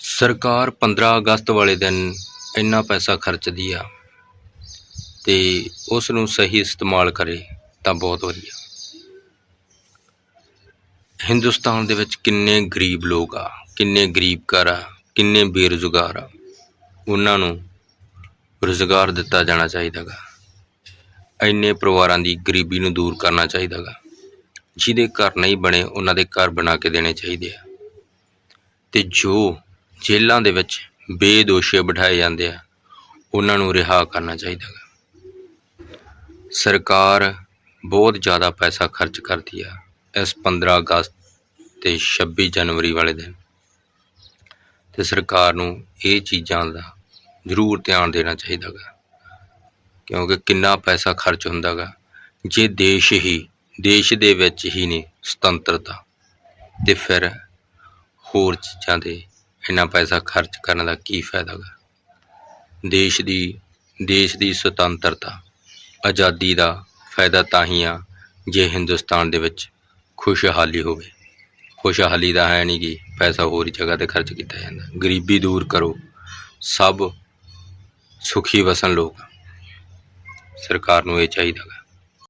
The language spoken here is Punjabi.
ਸਰਕਾਰ 15 ਅਗਸਤ ਵਾਲੇ ਦਿਨ ਇੰਨਾ ਪੈਸਾ ਖਰਚਦੀ ਆ ਅਤੇ ਉਸ ਨੂੰ ਸਹੀ ਇਸਤੇਮਾਲ ਕਰੇ ਤਾਂ ਬਹੁਤ ਵਧੀਆ। ਹਿੰਦੁਸਤਾਨ ਦੇ ਵਿੱਚ ਕਿੰਨੇ ਗਰੀਬ ਲੋਕ ਆ, ਕਿੰਨੇ ਗਰੀਬ ਘਰ ਆ, ਕਿੰਨੇ ਬੇਰੁਜ਼ਗਾਰ ਆ। ਉਹਨਾਂ ਨੂੰ ਰੁਜ਼ਗਾਰ ਦਿੱਤਾ ਜਾਣਾ ਚਾਹੀਦਾਗਾ ਇੰਨੇ ਪਰਿਵਾਰਾਂ ਦੀ ਗਰੀਬੀ ਨੂੰ ਦੂਰ ਕਰਨਾ ਚਾਹੀਦਾਗਾ ਜਿਹਦੇ ਘਰ ਨਹੀਂ ਬਣੇ, ਉਹਨਾਂ ਦੇ ਘਰ ਬਣਾ ਕੇ ਦੇਣੇ ਚਾਹੀਦੇ ਆ। ਤੇ ਜੋ ਜੇਲ੍ਹਾਂ ਦੇ ਵਿੱਚ ਬੇਦੋਸ਼ੀ ਬਿਠਾਏ ਜਾਂਦੇ ਆ। ਉਹਨਾਂ ਨੂੰ ਰਿਹਾ ਕਰਨਾ ਚਾਹੀਦਾ ਗਾ ਸਰਕਾਰ ਬਹੁਤ ਜ਼ਿਆਦਾ ਪੈਸਾ ਖਰਚ ਕਰਦੀ ਆ ਇਸ 15 ਅਗਸਤ ਤੇ 26 ਜਨਵਰੀ ਵਾਲੇ ਦਿਨ। ਤੇ ਸਰਕਾਰ ਨੂੰ ਇਹ ਚੀਜ਼ਾਂ ਦਾ ਜ਼ਰੂਰ ਧਿਆਨ ਦੇਣਾ ਚਾਹੀਦਾ ਗਾ ਕਿਉਂਕਿ ਕਿੰਨਾ ਪੈਸਾ ਖਰਚ ਹੁੰਦਾ ਗਾ ਜੇ ਦੇਸ਼ ਹੀ, ਦੇਸ਼ ਦੇ ਵਿੱਚ ਹੀ ਨਹੀਂ, ਸੁਤੰਤਰਤਾ ਤੇ ਫਿਰ ਹੋਰ ਚੀਜ਼ਾਂ ਤੇ ਇੰਨਾ ਪੈਸਾ ਖਰਚ ਕਰਨ ਦਾ ਕੀ ਫਾਇਦਾ ਗਾ? ਦੇਸ਼ ਦੀ ਦੇਸ਼ ਦੀ ਸੁਤੰਤਰਤਾ, ਆਜ਼ਾਦੀ ਦਾ ਫਾਇਦਾ ਤਾਂ ਹੀ ਆ ਜੇ ਹਿੰਦੁਸਤਾਨ ਦੇ ਵਿੱਚ ਖੁਸ਼ਹਾਲੀ ਹੋਵੇ। ਖੁਸ਼ਹਾਲੀ ਦਾ ਹੈ ਨਹੀਂ ਕਿ ਪੈਸਾ ਹੋਰ ਹੀ ਜਗ੍ਹਾ ਤੇ ਖਰਚ ਕੀਤਾ ਜਾਂਦਾ। ਗਰੀਬੀ ਦੂਰ ਕਰੋ। ਸਭ ਸੁਖੀ ਵਸਣ ਲੋਕ ਸਰਕਾਰ ਨੂੰ ਇਹ ਚਾਹੀਦਾ ਗਾ